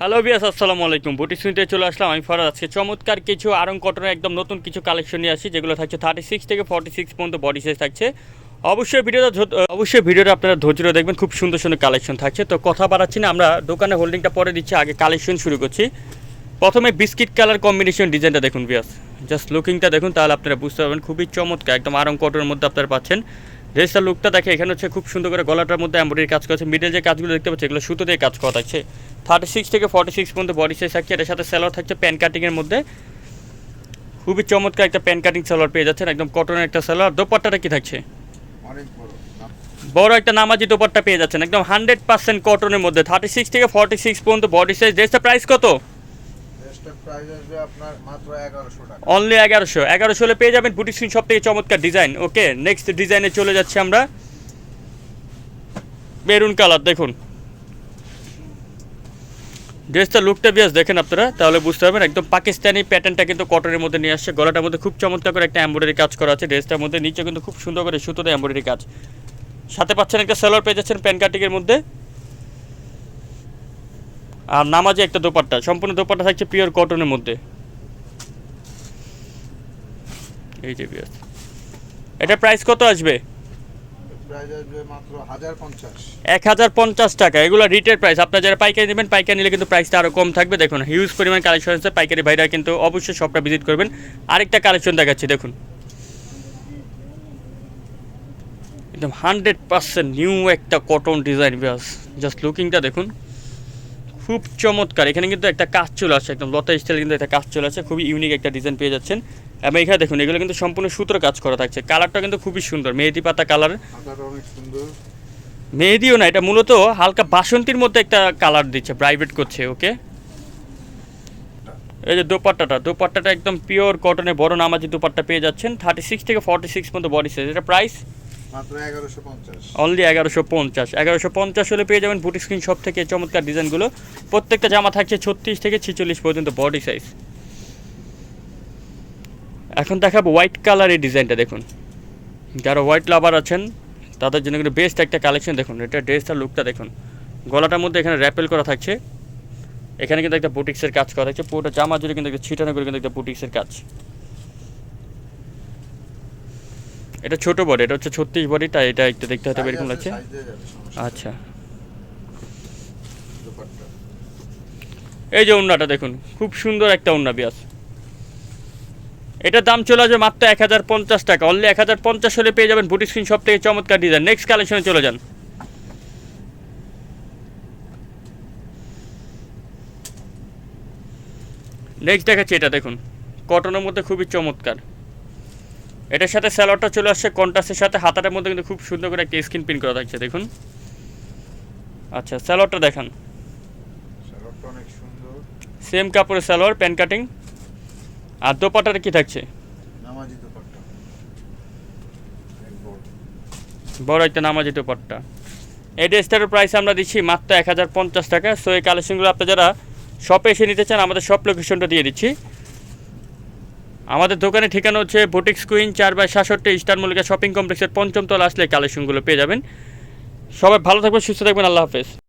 Hello বিয়াস আসসালামু আলাইকুম। বুটি শুনতে চলে আসলাম। আমি ফরাজ আজকে চমৎকার কিছু আরং কটনের একদম নতুন কিছু কালেকশন নিয়ে আসি, যেগুলো থাকছে থার্টি সিক্স থেকে ফর্টি সিক্স পর্যন্ত বডি সাইজ থাকছে। অবশ্যই ভিডিওটা অবশ্যই ভিডিওটা আপনারা ধৈর্য দেখবেন। খুব সুন্দর সুন্দর কালেকশন থাকছে। তো কথা বাড়াচ্ছি না, আমরা দোকানে হোল্ডিংটা পরে দিচ্ছি, আগে কালেকশন শুরু করছি। প্রথমে বিস্কিট কালার কম্বিনেশন ডিজাইনটা দেখুন বিয়াস জাস্ট লুকিংটা দেখুন, তাহলে আপনারা বুঝতে পারবেন। খুবই চমৎকার, একদম আরং কটনের মধ্যে আপনারা পাচ্ছেন। ড্রেসটার লুকটা দেখে এখানে হচ্ছে খুব সুন্দর করে গলাটার মধ্যে এমব্রয়ডারি কাজ করেছে মিডল যে কাজগুলো দেখতে পাচ্ছি এগুলো সুতো দিয়ে কাজ করা থাকছে। থার্টি সিক্স থেকে ফর্টি সিক্স পর্যন্ত বডি সাইজ থাকছে। এটার সাথে স্যালোয়ার থাকছে প্যান কাটিংয়ের মধ্যে। খুবই চমৎকার একটা প্যান কাটিং সালোয়ার পেয়ে যাচ্ছেন। একদম কটনের একটা সালোয়ার দোপাট্টাটা কি থাকছে? বড় একটা নামাজি দোপাট্টা পেয়ে যাচ্ছেন। একদম হান্ড্রেড পার্সেন্ট কটনের মধ্যে। থার্টি সিক্স থেকে ফর্টি সিক্স পর্যন্ত বডি সাইজ ড্রেসটা প্রাইস কত? অনলি এগারোশো এগারোশো। হলে পেয়ে যাবেন বুটি স্ক্রিন সব থেকে চমৎকার ডিজাইন ওকে নেক্সট ডিজাইনে চলে যাচ্ছি আমরা। মেরুন কালার দেখুন। ড্রেসটা লুকটা বেশ দেখেন আপনারা, তাহলে বুঝতে পারবেন। একদম পাকিস্তানি প্যাটার্নটা কিন্তু কটনের মধ্যে নিয়ে আসছে। গলাটার মধ্যে খুব চমৎকার করে একটা এমব্রয়ডারি কাজ করা আছে। ড্রেসটার মধ্যে, নিচে কিন্তু খুব সুন্দর করে সুতোতে এমব্রয়ডারি কাজ। সাথে পাচ্ছেন একটা সেলোয়ার পেয়ে যাচ্ছেন প্যান কাটিংয়ের মধ্যে। আর নামাজে একটা দোপাট্টা সম্পূর্ণ দোপাট্টা থাকছে পিওর কটনের মধ্যে। এই যে বিয়াস এটা প্রাইস কত আসবে? এক হাজার পঞ্চাশ টাকা এগুলো রিটেল প্রাইস আপনারা যারা পাইকারি নেবেন পাইকারি নিলে কিন্তু প্রাইসটা আরও কম থাকবে। দেখুন হিউজ পরিমাণ কালেকশন আছে। পাইকারি ভাইরা কিন্তু অবশ্যই শপটা ভিজিট করবেন। আরেকটা কালেকশন দেখাচ্ছি দেখুন। একদম হান্ড্রেড পার্সেন্ট নিউ একটা কটন ডিজাইন বিয়াস জাস্ট লুকিংটা দেখুন। খুব চমৎকার। এখানে কিন্তু একটা কাজ চলে আসছে একদম লতা স্টাইল কিন্তু একটা কাজ চলে আসছে খুবই ইউনিক একটা ডিজাইন পেয়ে যাচ্ছেন। এবং এখানে দেখুন এগুলো কিন্তু সম্পূর্ণ সুতোর কাজ করা থাকছে। কালারটা কিন্তু খুবই সুন্দর মেহেদি পাতা কালার। সুন্দর। মেহেদিও না এটা মূলত হালকা বাসন্তীর মধ্যে একটা কালার দিচ্ছে প্রাইভেট করছে ওকে? এই যে দোপাট্টাটা দোপাট্টাটা একদম পিওর কটনের বড় নামাজি দোপাট্টা পেয়ে যাচ্ছেন। থার্টি সিক্স থেকে ফর্টি সিক্স পর্যন্ত বডি সাইজ এটা প্রাইস অনলি এগারোশো পঞ্চাশ। এগারোশো পঞ্চাশ। হলে পেয়ে যাবেন বুটি স্ক্রিন শপ থেকে চমৎকার ডিজাইনগুলো। প্রত্যেকটা জামা থাকছে ছত্রিশ থেকে ছিচল্লিশ পর্যন্ত বডি সাইজ এখন দেখাবো হোয়াইট কালারের ডিজাইনটা দেখুন। যারা হোয়াইট লাভার আছেন, তাদের জন্য কিন্তু বেস্ট একটা কালেকশন দেখুন। এটা ড্রেসটার লুকটা দেখুন। গলাটার মধ্যে এখানে র্যাপেল করা থাকছে। এখানে কিন্তু একটা বুটিক্সের কাজ করা থাকছে। পুরোটা জামা জুড়ে কিন্তু একটা ছিটানো করে কিন্তু একটা বুটিক্সের কাজ। এটা ছোট বডি এটা হচ্ছে ছত্রিশ বডি তাই এটা একটু দেখতে হয়তো এরকম লাগছে। আচ্ছা। এই যে উন্নাটা দেখুন খুব সুন্দর একটা উন্না বিয়াস। এটার দাম চলে আসবে মাত্র এক হাজার পঞ্চাশ টাকা। অনলি এক হাজার পঞ্চাশ হলে পেয়ে যাবেন বুটি স্ক্রিন সব থেকে চমৎকার ডিজাইন নেক্সট কালেকশনে চলে যান। নেক্সট দেখাচ্ছি এটা দেখুন। কটনের মধ্যে খুবই চমৎকার। এটার সাথে স্যালোয়ারটা চলে আসছে কন্ট্রাস্টের সাথে হাতাটার মধ্যে কিন্তু খুব সুন্দর করে একটা স্ক্রিন প্রিন্ট করা থাকছে দেখুন। আচ্ছা স্যালোয়ারটা দেখান। শার্টটা অনেক সুন্দর। সেম কাপড়ের সালোয়ার প্যান কাটিং আর দোপাটার কি থাকছে? বড়। বড় একটা নামাজি দোপাট্টা। এই ড্রেসটার প্রাইস আমরা দিচ্ছি মাত্র এক হাজার পঞ্চাশ টাকা। সো এই কালেকশনগুলো আপনি যারা শপে এসে নিতে চান আমাদের শপ লোকেশনটা দিয়ে দিচ্ছি। আমাদের দোকানের ঠিকানা হচ্ছে বুটিক্স কুইন চার বাই সাতষট্টি স্টার মল্লিকা শপিং কমপ্লেক্সের পঞ্চম তল আসলে কালেকশনগুলো পেয়ে যাবেন। সবাই ভালো থাকবেন, সুস্থ থাকবেন, আল্লাহ হাফেজ।